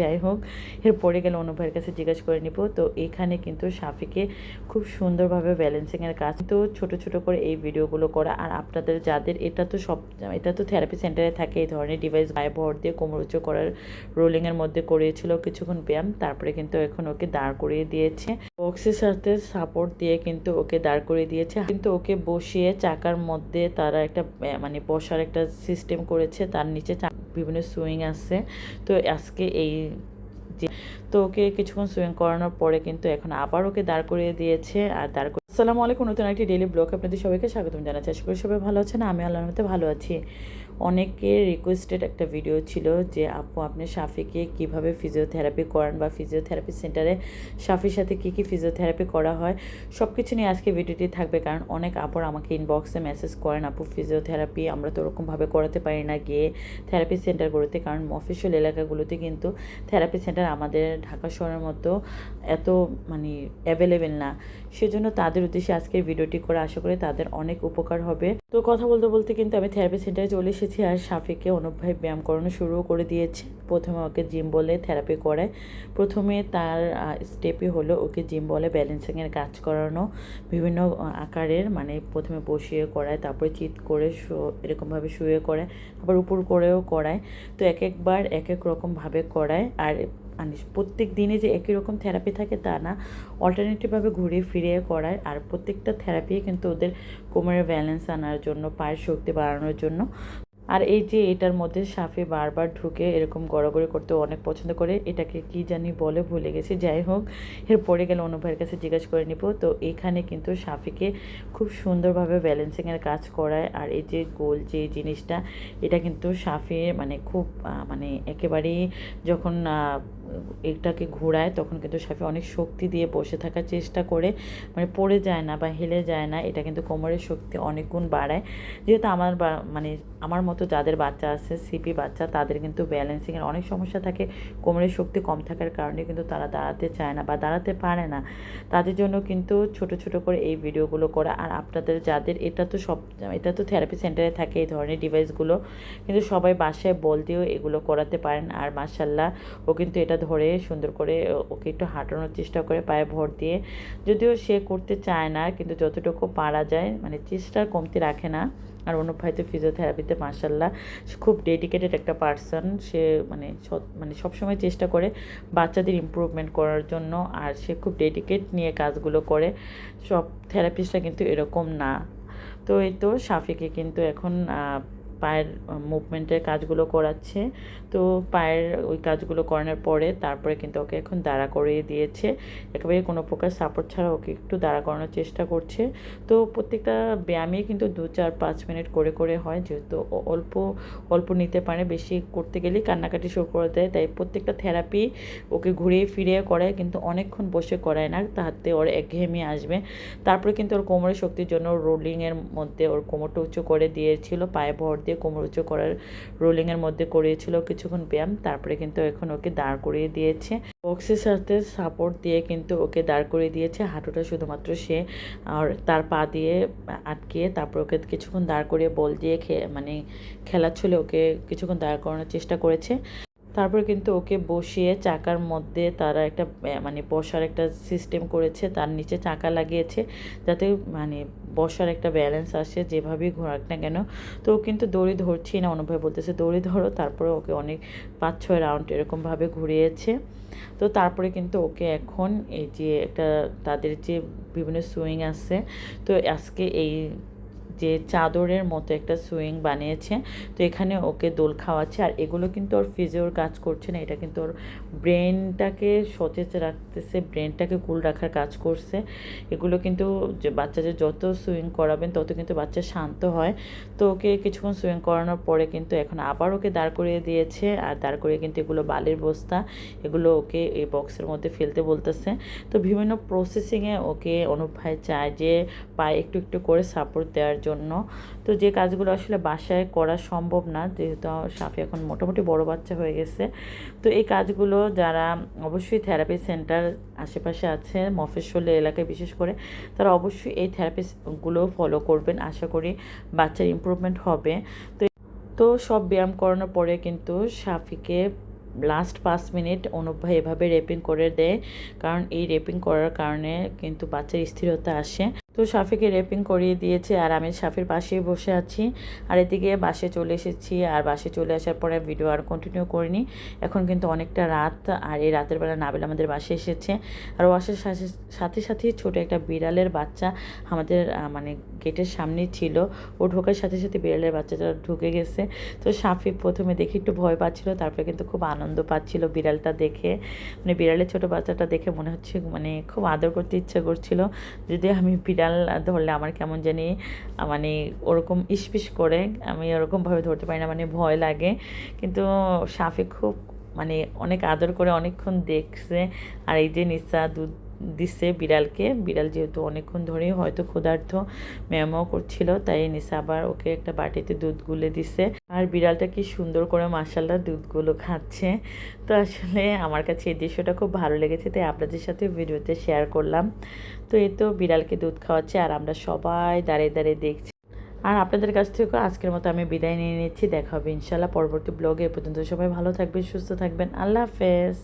যাই হোক এর পরে গেলে অনু ভাইয়ের কাছে জিজ্ঞেস করে নিব। তো এখানে কিন্তু সাফিকে খুব সুন্দরভাবে ব্যালেন্সিংয়ের কাজ তো ছোট ছোট করে এই ভিডিওগুলো করা। আর আপনাদের যাদের, এটা তো সব, এটা তো থেরাপি সেন্টারে থাকে, এই ধরনের ডিভাইস গায়ে ভর দিয়ে কোমর উঁচু করার রোলিংয়ের মধ্যে করিয়েছিল কিছুক্ষণ ব্যায়াম, তারপরে কিন্তু এখন ওকে দাঁড় করিয়ে দিয়েছে। বক্সের সাথে সাপোর্ট দিয়ে কিন্তু ওকে দাঁড় করিয়ে দিয়েছে। কিন্তু ওকে বসিয়ে চাকার মধ্যে তারা একটা মানে বসার একটা সিস্টেম করেছে। তার নিচে বিভিন্ন সুইং আছে। তো আজকে এই তো ওকে কিছুক্ষণ সুইমিং করানোর পরে কিন্তু এখন আবার ওকে দাঁড় করিয়ে দিয়েছে, আর দাঁড় আসসালামু আলাইকুম, নতুন একটি ডেলি ব্লগ আপনাদের সবাইকে স্বাগতম জানাচ্ছি। আশা করি সবাই ভালো আছেন, আমি আল্লাহর মধ্যে ভালো আছি। অনেকের রিকোয়েস্টেড একটা ভিডিও ছিল যে, আপু, আপনি সাফিকে কীভাবে ফিজিওথেরাপি করান বা ফিজিওথেরাপি সেন্টারে সাফির সাথে কী কী ফিজিওথেরাপি করা হয়? সব কিছু নিয়ে আজকে ভিডিওটি থাকবে, কারণ অনেক আপুর আমাকে ইনবক্সে মেসেজ করেন, আপু ফিজিওথেরাপি আমরা তো ওরকমভাবে করাতে পারি না গিয়ে থেরাপি সেন্টারগুলোতে কারণ মফিসিয়াল এলাকাগুলোতে কিন্তু থেরাপি সেন্টার আমাদের ঢাকা শহরের মতো এত মানে অ্যাভেলেবেল না। সেজন্য তাদের উদ্দেশ্যে আজকের ভিডিওটি করে আশা করি তাদের অনেক উপকার হবে। তো কথা বলতে বলতে কিন্তু আমি থেরাপি সেন্টারে চলে এসেছি আর সাফিকে অনুপ ভাই ব্যায়াম করানো শুরু করে দিয়েছে। প্রথমে ওকে জিম বলে থেরাপি করায়। প্রথমে তার স্টেপই হলো ওকে জিম বলে ব্যালেন্সিংয়ের কাজ করানো। বিভিন্ন আকারের মানে প্রথমে বসিয়ে করায়, তারপরে চিৎ করে এরকমভাবে শুয়ে করায় আবার উপর করেও করায়। তো এক একবার এক এক রকমভাবে করায়। আর মানে প্রত্যেক দিনে যে একই রকম থেরাপি থাকে তা না অল্টারনেটিভভাবে ঘুরিয়ে ফিরে করায়। আর প্রত্যেকটা থেরাপি কিন্তু ওদের কোমরের ব্যালেন্স আনার জন্য, পায়ের শক্তি বাড়ানোর জন্য। আর এই যে এটার মধ্যে সাফে বারবার ঢুকে এরকম গড়াগড়ি করতে অনেক পছন্দ করে, এটাকে কি জানি বলে ভুলে গেছি। যাই হোক, এর পরে গেলে অনু ভাইয়ের কাছে জিজ্ঞাসা করে নিব। তো এখানে কিন্তু সাফিকে খুব সুন্দরভাবে ব্যালেন্সিংয়ের কাজ করায়। আর এই যে গোল যে জিনিসটা, এটা কিন্তু সাফি মানে খুব মানে একেবারেই যখন এটাকে ঘোরায়, তখন কিন্তু সাফি অনেক শক্তি দিয়ে বসে থাকার চেষ্টা করে মানে পড়ে যায় না বা হেলে যায় না, এটা কিন্তু কোমরের শক্তি অনেক গুণ বাড়ায়। যেহেতু আমার মানে আমার মতো যাদের বাচ্চা আছে, সিপি বাচ্চা, তাদের কিন্তু ব্যালেন্সিংয়ের অনেক সমস্যা থাকে, কোমরের শক্তি কম থাকার কারণে কিন্তু তারা দাঁড়াতে চায় না বা দাঁড়াতে পারে না। তাদের জন্য কিন্তু ছোট ছোট করে এই ভিডিওগুলো করা, আর আপনাদের যাদের, এটা তো সব, এটা তো থেরাপি সেন্টারে থাকে এই ধরনের ডিভাইসগুলো কিন্তু সবাই বাসায় বল দিয়েও এগুলো করাতে পারেন, আর মার্শাল্লাহ ও কিন্তু এটা ধরে সুন্দর করে ওকে একটু হাঁটানোর চেষ্টা করে পায়ে ভর দিয়ে। যদিও সে করতে চায় না, কিন্তু যতটুকু পারা যায় মানে চেষ্টা কমতি রাখে না। আর অনুপ ভাই তো ফিজিওথেরাপিতে মার্শাল্লাহ খুব ডেডিকেটেড একটা পার্সন সে মানে মানে সবসময় চেষ্টা করে বাচ্চাদের ইমপ্রুভমেন্ট করার জন্য, আর সে খুব ডেডিকেট নিয়ে কাজগুলো করে। সব থেরাপিস্টরা কিন্তু এরকম না। তো এই তো, সাফিকে কিন্তু এখন পায়ের মুভমেন্টের কাজগুলো করাচ্ছে। তো পায়ের ওই কাজগুলো করানোর পরে তারপরে কিন্তু ওকে এখন দাঁড়া করিয়ে দিয়েছে। একেবারে কোনো প্রকার সাপোর্ট ছাড়া ওকে একটু দাঁড়া করানোর চেষ্টা করছে। তো প্রত্যেকটা ব্যায়ামে কিন্তু দু, চার, পাঁচ মিনিট করে করে হয়, যেহেতু অল্প অল্প নিতে পারে, বেশি করতে গেলেই কান্নাকাটি শুরু করে দেয়। তাই প্রত্যেকটা থেরাপি ওকে ঘুরিয়ে ফিরিয়ে করায়, কিন্তু অনেকক্ষণ বসে করায় না তাহাতে ওর একঘেয়েমি আসবে। তারপরে কিন্তু ওর কোমরের শক্তির জন্য রোলিংয়ের মধ্যে ওর কোমরটা উঁচু করে দিয়েছিল, পায়ে ভর দিয়ে কোমর উঁচু করার রোলিংয়ের মধ্যে করিয়েছিল কিছুক্ষণ ব্যায়াম, তারপরে কিন্তু এখন ওকে দাঁড় করিয়ে দিয়েছে। বক্সের সাথে সাপোর্ট দিয়ে কিন্তু ওকে দাঁড় করিয়ে দিয়েছে। হাঁটুটা শুধুমাত্র সে আর তার পা দিয়ে আটকিয়ে তারপর ওকে কিছুক্ষণ দাঁড় করিয়ে বল দিয়ে মানে খেলার ছলে ওকে কিছুক্ষণ দাঁড় করানোর চেষ্টা করেছে। তারপর কিন্তু ওকে বসিয়ে চাকার মধ্যে তারা একটা মানে বসার একটা সিস্টেম করেছে। তার নিচে চাকা লাগিয়েছে। যাতে মানে বসার একটা ব্যালেন্স আসে, যেভাবেই ঘোরাক না কেন। তো ও কিন্তু দড়ি ধরছি না, অনুভব বলতেছে, দড়ি ধরো। তারপরে ওকে অনেক পাঁচ ছয় রাউন্ড এরকমভাবে ঘুরিয়েছে। তো তারপরে কিন্তু ওকে এখন এই যে একটা তাদের যে বিভিন্ন সুইং আছে, তো আজকে এই যে চাদরের মতো একটা সুইং বানিয়েছে, তো এখানে ওকে দোল খাওয়াচ্ছে। আর এগুলো কিন্তু ওর ফিজিওর কাজ করছে না, এটা কিন্তু ওর ব্রেনটাকে সতেজ রাখতেছে ব্রেনটাকে কুল রাখার কাজ করছে। এগুলো কিন্তু যে বাচ্চাদের যত সুইং করাবেন, তত কিন্তু বাচ্চা শান্ত হয়। তো ওকে কিছুক্ষণ সুইং করানোর পরে কিন্তু এখন আবার ওকে দাঁড় করিয়ে দিয়েছে, আর দাঁড় করিয়ে কিন্তু এগুলো বালির বস্তা, এগুলো ওকে এই বক্সের মধ্যে ফেলতে বলতেছে। তো বিভিন্ন প্রসেসিংয়ে ওকে অনুপ চায় যে পায়ে একটু একটু করে সাপোর্ট দেওয়ার জন্য। তো যে কাজগুলো আসলে বাসায় করা সম্ভব না, যেহেতু সাফি এখন মোটামুটি বড় বাচ্চা হয়ে গেছে। তো এই কাজগুলো যারা অবশ্যই থেরাপি সেন্টার আশেপাশে আছে মফস্বল এলাকায় বিশেষ করে, তারা অবশ্যই এই থেরাপিগুলো ফলো করবেন। আশা করি বাচ্চার ইমপ্রুভমেন্ট হবে। তো তো সব ব্যায়াম করানোর পরে কিন্তু সাফিকে লাস্ট পাঁচ মিনিট অনুপ ভাই এভাবে রেপিং করে দেয়। কারণ এই রেপিং করার কারণে কিন্তু বাচ্চার স্থিরতা আসে। তো সাফিকে রেপিং করিয়ে দিয়েছে আর আমি সাফির পাশেই বসে আছি। আর এদিকে বাসে চলে এসেছি আর বাসে চলে আসার পরে ভিডিও আর কন্টিনিউ করিনি। এখন কিন্তু অনেকটা রাত আর এই রাতের বেলা নাবিল আমাদের বাসে এসেছে। আর সাথে সাথে সাথে ছোট একটা বিড়ালের বাচ্চা আমাদের মানে গেটের সামনেই ছিল। ও ঢোকার সাথে সাথে বিড়ালের বাচ্চাটা ঢুকে গেছে। তো সাফি প্রথমে দেখে একটু ভয় পাচ্ছিল, তারপরে কিন্তু খুব আনন্দ পাচ্ছিল বিড়ালটা দেখে। মানে বিড়ালের ছোট বাচ্চাটা দেখে মনে হচ্ছে মানে খুব আদর করতে ইচ্ছা করছিল। যদি আমি বিড়াল ধরলে আমার কেমন জানি মানে ওরকম ইসপিস করে, আমি ওরকমভাবে ধরতে পারি না মানে ভয় লাগে। কিন্তু সাফি খুব মানে অনেক আদর করে, অনেকক্ষণ দেখছে। আর এই যে নিসা, দুধ দিচ্ছে বিড়ালকে। বিড়াল যেহেতু অনেকক্ষণ ধরেই হয়তো ক্ষুধার্ত ম্যামও করছিল, তাই নিসা আবার ওকে একটা বাটিতে দুধ গুলে দিছে। আর বিড়ালটা কি সুন্দর করে মাসাল্লাহ দুধগুলো খাচ্ছে। তো আসলে আমার কাছে এই দৃশ্যটা খুব ভালো লেগেছে, তাই আপনাদের সাথে ভিডিওতে শেয়ার করলাম। তো এই তো বিড়ালকে দুধ খাওয়াচ্ছে আর আমরা সবাই দাঁড়িয়ে দাঁড়িয়ে দেখছি। আর আপনাদের কাছ থেকেও আজকের মতো আমি বিদায় নিয়ে নিচ্ছি, দেখা হবে ইনশাল্লাহ পরবর্তী ব্লগে। এ পর্যন্ত সবাই ভালো থাকবেন, সুস্থ থাকবেন। আল্লাহ হাফেজ।